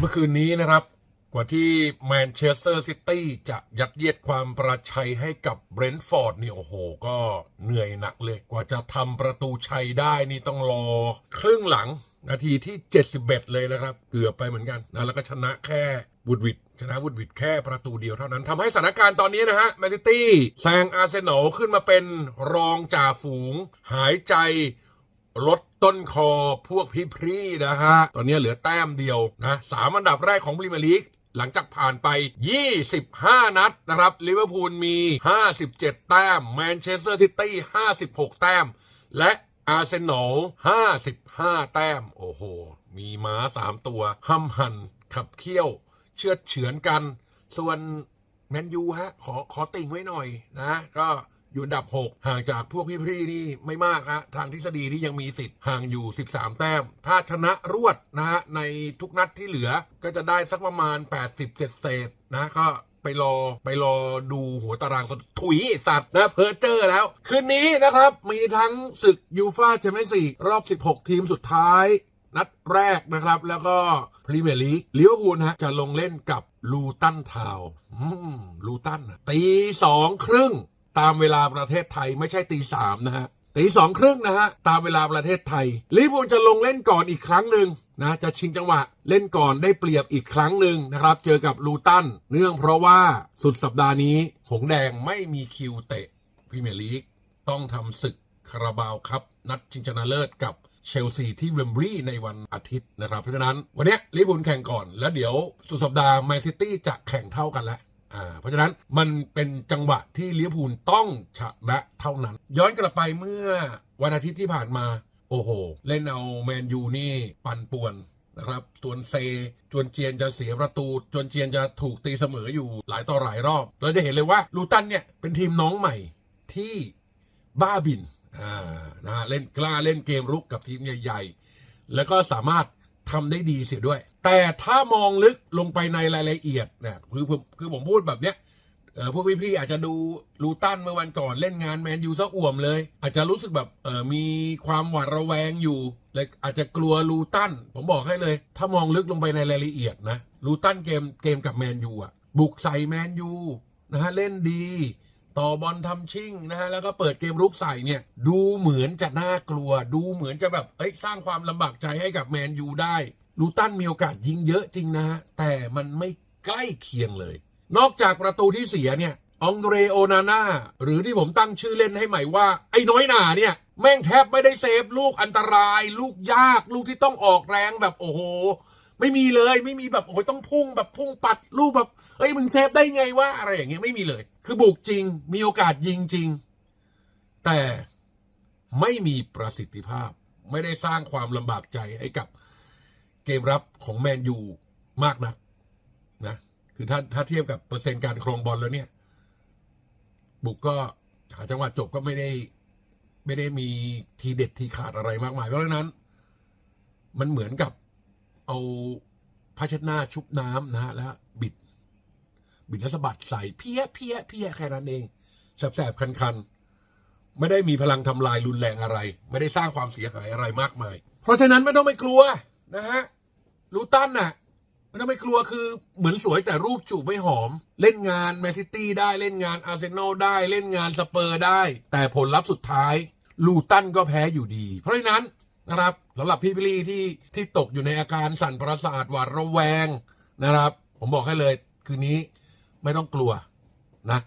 เมื่อคืนนี้นะครับ กว่าที่แมนเชสเตอร์ซิตี้จะยัดเยียดความประชัยให้กับเบรนท์ฟอร์ดนี่โอ้โห ก็เหนื่อยหนักเลย กว่าจะทำประตูชัยได้นี่ต้องรอครึ่งหลังนาทีที่ 71 เลยนะครับ เกือบไปเหมือนกันนะแล้วก็ชนะแค่วูดวิดชนะวูดวิดแค่ประตูเดียวเท่านั้นทำให้สถานการณ์ตอนนี้นะฮะแมนซิตี้แซงอาร์เซนอลขึ้นมาเป็นรองจ่าฝูง หายใจ ลดต้นคอพวกพี่พรีนะฮะ ตอนนี้เหลือแต้มเดียวนะสามอันดับแรกของพรีเมียร์ลีกหลังจากผ่านไป 25 นัดนะครับลิเวอร์พูลมี 57 แต้ม แมนเชสเตอร์ซิตี้ 56 แต้ม และอาร์เซนอล 55 แต้ม โอ้โห มีม้า 3 ตัวห้ำหัน ขับเคี่ยว เชือดเฉือนกัน ส่วนแมนยูฮะ ขอขอติ่งไว้หน่อยนะ ก็ อยู่อันดับ 6 ห่างจากพวกพี่ๆนี่ไม่มากฮะทางทฤษฎีที่ยังมีสิทธิ์ห่างอยู่ 13 แต้ม ถ้าชนะรวดนะฮะในทุกนัดที่เหลือก็จะได้สักประมาณ 80เศษเศษนะก็ไปรอไปรอดูหัวตารางสดถุยสัตว์นะเพอเจอร์แล้ว คืนนี้นะครับ มีทั้งศึกยูฟาแชมเปี้ยนส์ลีกรอบ 16 ทีมสุดท้าย นัดแรกนะครับ แล้วก็พรีเมียร์ลีกลิเวอร์พูลฮะจะลงเล่นกับลูตันทาวลูตันตีสองครึ่ง ตามเวลาประเทศไทยไม่ใช่ตีสามนะฮะตีสองครึ่งนะฮะ ตามเวลาประเทศไทยลิเวอร์พูลจะลงเล่นก่อนอีกครั้งหนึ่งนะจะชิงจังหวะเล่นก่อนได้เปรียบอีกครั้งหนึ่งนะครับ เจอกับลูตันเนื่องเพราะว่าสุดสัปดาห์นี้ หงแดงไม่มีคิวเตะพรีเมียร์ลีกต้องทำศึกคาราบาวครับนัดชิงชนะเลิศกับเชลซีที่เวมบรีย์ในวันอาทิตย์นะครับ เพราะฉะนั้นวันนี้ลิเวอร์พูลแข่งก่อน แล้วเดี๋ยวสุดสัปดาห์แมนซิตี้จะแข่งเท่ากันแล้ว อ่าเพราะฉะนั้นมันเป็นจังหวะที่ลิเวอร์พูลต้องชนะเท่านั้น ย้อนกลับไปเมื่อวันอาทิตย์ที่ผ่านมาโอ้โห เล่นเอาแมนยูนี่ปั่นป่วนนะครับจวนเซจวนเจียนจะเสียประตูจวนเจียนจะถูกตีเสมออยู่หลายต่อหลายรอบ เราจะเห็นเลยว่าลูตันเนี่ยเป็นทีมน้องใหม่ที่บ้าบินอ่านะฮะเล่นกล้าเล่นเกมรุกกับทีมใหญ่ ๆ แล้วก็สามารถ ทำได้ดีเสียด้วย แต่ถ้ามองลึกลงไปในรายละเอียดเนี่ยคือคือคือผมพูดแบบเนี้ยเออพวกพี่ๆอาจจะดูลูตันเมื่อวันก่อนเล่นงานแมนยูซะอ่วมเลย อาจจะรู้สึกแบบเออมีความหวาดระแวงอยู่เลยอาจจะกลัวลูตันผมบอกให้เลย ถ้ามองลึกลงไปในรายละเอียดนะลูตันเกมเกมกับแมนยูอะบุกใส่แมนยูนะฮะเล่นดี ต่อบอลทำชิ่งนะฮะแล้วก็เปิดเกมรุกใส่เนี่ย ดูเหมือนจะน่ากลัว ดูเหมือนจะแบบเอ้ยสร้างความลำบากใจให้กับแมนยูได้ลูตันมีโอกาสยิงเยอะจริงนะฮะแต่มันไม่ใกล้เคียงเลย นอกจากประตูที่เสียเนี่ยองเรโอนาน่าหรือที่ผมตั้งชื่อเล่นให้ใหม่ว่า ไอ้น้อยหนาเนี่ย แม่งแทบไม่ได้เซฟลูกอันตราย ลูกยาก ลูกที่ต้องออกแรงแบบโอ้โห ไม่มีเลยไม่มีแบบโอ้โหต้องพุ่งแบบพุ่งปัดลูกแบบเอ้ยมึงเซฟได้ไงวะอะไรอย่างเงี้ยไม่มีเลย คือบุกจริง มีโอกาสยิงจริง แต่ไม่มีประสิทธิภาพ ไม่ได้สร้างความลำบากใจให้กับเกมรับของแมนยูมากนักนะคือถ้าถ้าเทียบกับเปอร์เซ็นต์การครองบอลแล้วเนี่ย บุกก็หาจังหวะจบก็ไม่ได้ ไม่ได้มีทีเด็ดทีขาดอะไรมากมายเพราะฉะนั้น มันเหมือนกับ เอาผ้าเช็ดหน้าชุบน้ำนะฮะแล้วบิด บิดแล้วสะบัดใส่เพี้ยเพี้ยเพี้ยแค่นั้นเองแสบๆคันๆ ไม่ได้มีพลังทำลายรุนแรงอะไร ไม่ได้สร้างความเสียหายอะไรมากมาย เพราะฉะนั้นไม่ต้องไปกลัวนะฮะลูตันน่ะไม่ต้องไปกลัวคือเหมือนสวยแต่รูปจูบไม่หอม เล่นงานแมนซิตี้ได้เล่นงานอาร์เซนอลได้เล่นงานสเปอร์ได้ แต่ผลลัพธ์สุดท้ายลูตันก็แพ้อยู่ดี เพราะฉะนั้น นะครับสำหรับพี่บิลลี่ที่ที่ตกอยู่ในอาการสั่นประสาทหวาดระแวงนะครับ ผมบอกให้เลย คืนนี้ไม่ต้องกลัวนะ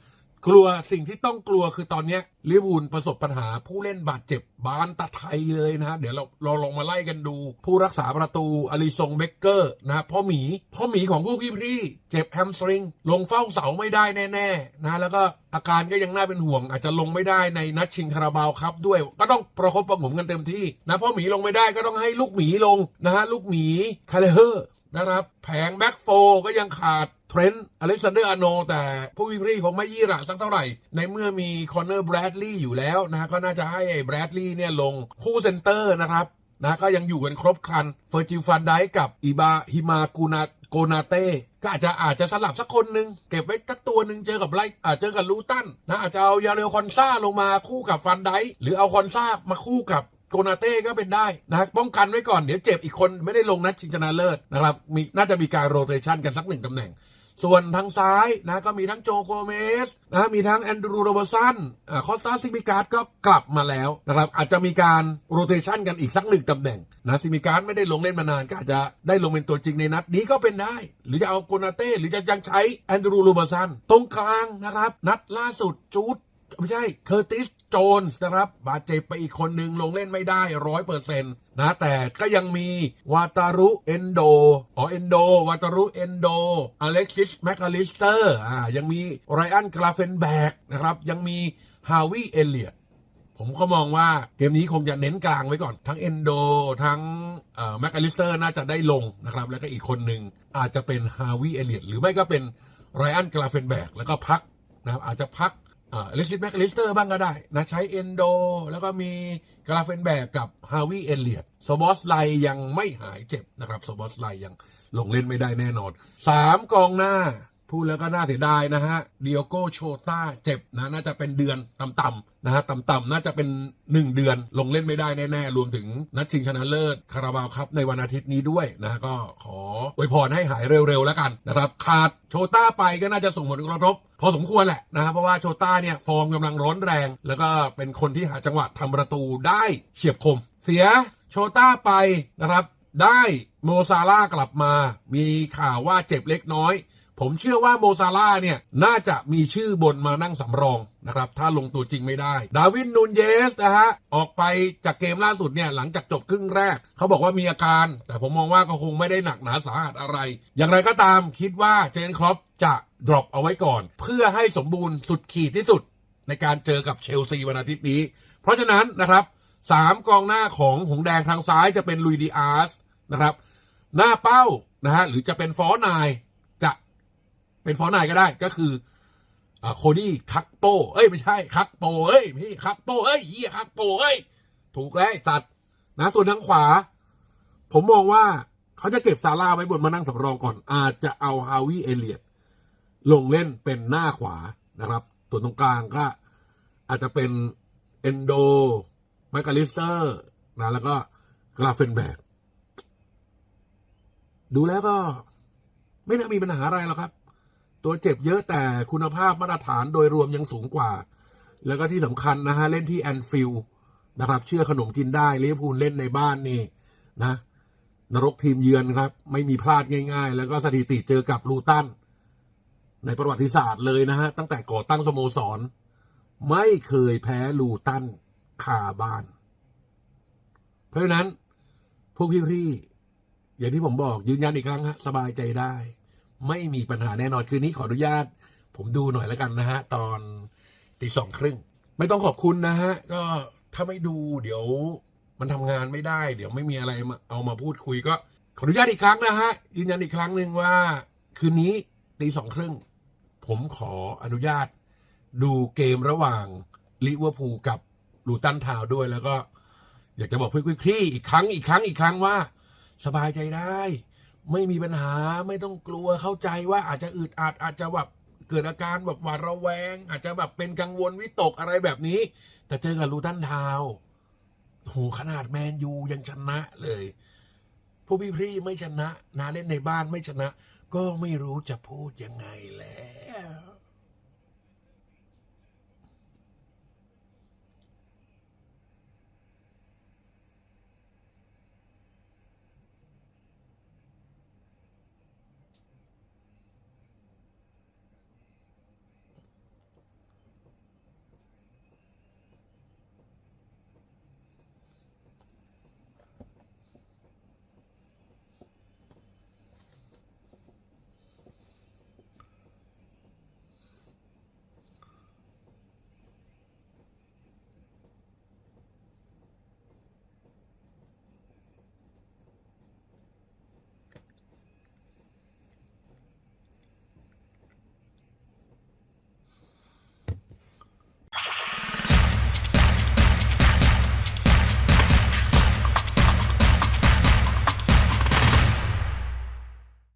กลัวสิ่งที่ต้องกลัวคือตอนนี้ลิเวอร์พูลประสบปัญหาผู้เล่นบาดเจ็บบานตะไทยเลยนะฮะเดี๋ยวเราเราลองมาไล่กันดู ผู้รักษาประตูอลิซงเบเกอร์นะพ่อหมี พ่อหมีของผู้พี่พี่เจ็บแฮมสตริง ลงเฝ้าเสาไม่ได้แน่ๆนะแล้วก็อาการก็ยังน่าเป็นห่วง อาจจะลงไม่ได้ในนัดชิงคาราบาวครับด้วย ก็ต้องประคบประงมกันเต็มที่นะพ่อหมีลงไม่ได้ก็ต้องให้ลูกหมีลงนะฮะลูกหมีคาเลเฮอร์นะครับแผงแบ็กโฟก็ยังขาด เทรนต์อเล็กซานเดอร์อาโนแต่ผู้วิพรีคงไม่ยี่หระสักเท่าไหร่ ในเมื่อมีคอนเนอร์แบรดลีย์อยู่แล้วนะก็น่าจะให้ไอ้แบรดลีย์เนี่ยลงคู่เซนเตอร์นะครับนะก็ยังอยู่กันครบครันเฟอร์จิลฟันไดกับอีบาฮิมากูนาโกนาเต้ก็อาจจะอาจจะสลับสักคนหนึ่งเก็บไว้สักตัวหนึ่งเจอกับไลอาจเจอกับลูตันนะอาจจะเอายาเรลคอนซ่าลงมาคู่กับฟันไดหรือเอาคอนซ่ามาคู่กับโกนาเต้ก็เป็นได้นะป้องกันไว้ก่อนเดี๋ยวเจ็บอีกคนไม่ได้ลงนัดชิงชนะเลิศนะครับมีน่าจะมีการโรเตชันกันสักหนึ่งตำแหน่ง ส่วนทางซ้ายนะก็มีทั้งโจโกเมสนะมีทั้งแอนดรูโรเบอร์สันคอสตาซิมิการ์ดก็กลับมาแล้วนะครับอาจจะมีการโรเตชันกันอีกสักหนึ่งตำแหน่งนะซิมิการ์ดไม่ได้ลงเล่นมานานก็อาจจะได้ลงเป็นตัวจริงในนัดนี้ก็เป็นได้ หรือจะเอาโกนาเต้หรือจะยังใช้แอนดรูโรเบอร์สันตรงกลางนะครับ นัดล่าสุดจูดไม่ใช่เคอร์ติส โจนส์นะครับ บาดเจ็บไปอีกคนหนึ่งลงเล่นไม่ได้ร้อยเปอร์เซ็นต์นะแต่ก็ยังมีวาตารุเอนโดอ๋อเอนโดวาตารุเอนโดอเล็กซิสแมคอลิสเตอร์อ่ายังมีไรอันกราเฟนแบกนะครับยังมีฮาวิเอเลียตผมก็มองว่าเกมนี้คงจะเน้นกลางไว้ก่อน ทั้งเอนโดทั้งแมคอลิสเตอร์น่าจะได้ลงนะครับ แล้วก็อีกคนหนึ่งอาจจะเป็นฮาวิเอเลียตหรือไม่ก็เป็นไรอันกราเฟนแบกแล้วก็พักนะครับอาจจะพัก ลิสซิตแมคอลิสเตอร์บ้างก็ได้นะใช้เอนโด แล้วก็มีกราเฟนแบกกับฮาวิเอเลียตโซบอสไลยังไม่หายเจ็บนะครับโซบอสไลยังลงเล่นไม่ได้แน่นอนสามกองหน้า พูดแล้วก็น่าเสียดายนะฮะเดียโกโชตาเจ็บนะน่าจะเป็นเดือนต่ำๆนะฮะต่ำๆน่าจะเป็น 1 เดือนลงเล่นไม่ได้แน่ๆ รวมถึงนัดชิงชนะเลิศคาราบาวครับในวันอาทิตย์นี้ด้วยนะฮะก็ขออวยพรให้หายเร็วๆแล้วกันนะครับขาดโชต้าไปก็น่าจะส่งผลกระทบพอสมควรแหละนะฮะเพราะว่าโชต้าเนี่ยฟอร์มกำลังร้อนแรง แล้วก็เป็นคนที่หาจังหวะทำประตูได้เฉียบคม เสียโชต้าไปนะครับได้โมซาร่ากลับมา มีข่าวว่าเจ็บเล็กน้อย ผมเชื่อว่าโมซาร่าเนี่ย น่าจะมีชื่อบนมานั่งสำรองนะครับ ถ้าลงตัวจริงไม่ได้ ดาวินนูนเยสนะฮะ ออกไปจากเกมล่าสุดเนี่ย หลังจากจบครึ่งแรก เขาบอกว่ามีอาการ แต่ผมมองว่าก็คงไม่ได้หนักหนาสาหัสอะไร อย่างไรก็ตามคิดว่าเจนครอปจะ drop เอาไว้ก่อน เพื่อให้สมบูรณ์สุดขีดที่สุด ในการเจอกับเชลซีวันอาทิตย์นี้ เพราะฉะนั้นนะครับสามกองหน้าของหงแดงทางซ้ายจะเป็นลุยดิอาร์สนะครับหน้าเป้านะฮะหรือจะเป็นฟอนาย เป็นฟอนายก็ได้ก็คืออโคดี้คักโปเอ้ยไม่ใช่คักโปเอ้ยพี่คักโปเอ้ยเหี้ยคักโปเอ้ยถูกแล้วสัตว์นะส่วนทางขวา ผมมองว่าเขาจะเก็บซาร่าไว้บนมานั่งสำรองก่อน อาจจะเอาฮาวิเอเลียตลงเล่นเป็นหน้าขวานะครับ ส่วนตรงกลางก็อาจจะเป็นเอนโดไมคาลิสเตอร์นะแล้วก็กราเฟนแบกดูแล้วก็ ไม่น่ามีปัญหาอะไรหรอกครับ ตัวเจ็บเยอะแต่คุณภาพมาตรฐานโดยรวมยังสูงกว่า แล้วก็ที่สำคัญนะฮะ เล่นที่แอนฟิลด์นะครับ เชื่อขนมกินได้ลิเวอร์พูลเล่นในบ้านนี่นะ นรกทีมเยือนครับ ไม่มีพลาดง่าย ๆ แล้วก็สถิติเจอกับลูตันในประวัติศาสตร์เลยนะฮะ ตั้งแต่ก่อตั้งสโมสร ไม่เคยแพ้ลูตันคาบ้าน เพราะฉะนั้นพวกพี่ๆอย่างที่ผมบอกยืนยันอีกครั้งฮะสบายใจได้ ไม่มีปัญหาแน่นอนคืนนี้ขออนุญาต ผมดูหน่อยแล้วกันนะฮะ ตอนตีสองครึ่ง ไม่ต้องขอบคุณนะฮะ ก็ถ้าไม่ดูเดี๋ยวมันทำงานไม่ได้ เดี๋ยวไม่มีอะไรมาเอามาพูดคุยก็ ขออนุญาตอีกครั้งนะฮะ ยืนยันอีกครั้งหนึ่งว่า คืนนี้ตีสองครึ่ง ผมขออนุญาต ดูเกมระหว่างลิเวอร์พูลกับลูตันทาวด้วยแล้วก็ อยากจะบอกเพื่อนๆพี่อีกครั้งอีกครั้งอีกครั้งว่า สบายใจได้ ไม่มีปัญหาไม่ต้องกลัวเข้าใจว่าอาจจะอึดอัดอาจจะแบบเกิดอาการแบบหวาดระแวง อาจจะแบบเป็นกังวลวิตกอะไรแบบนี้ แต่เจอกับลูตันทาวโหขนาดแมนยูยังชนะเลยผู้พี่ๆไม่ชนะ นาเล่นในบ้านไม่ชนะ ก็ไม่รู้จะพูดยังไงแล้ว